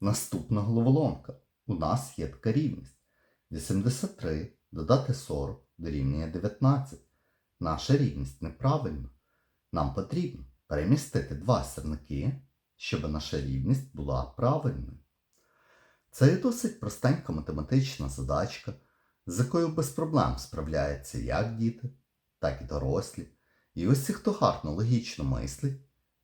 Наступна головоломка. У нас є така рівність. 83 додати 40 дорівнює 19. Наша рівність неправильна. Нам потрібно перемістити два сірники, щоб наша рівність була правильною. Це є досить простенька математична задачка, з якою без проблем справляються як діти, так і дорослі. І усі, хто гарно логічно мислить,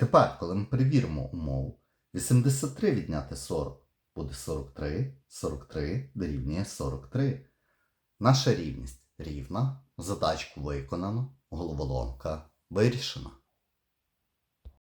Тепер, коли ми перевіримо умову, 83 відняти 40 буде 43, 43 дорівнює 43. Наша рівність рівна, задачку виконано, головоломка вирішена.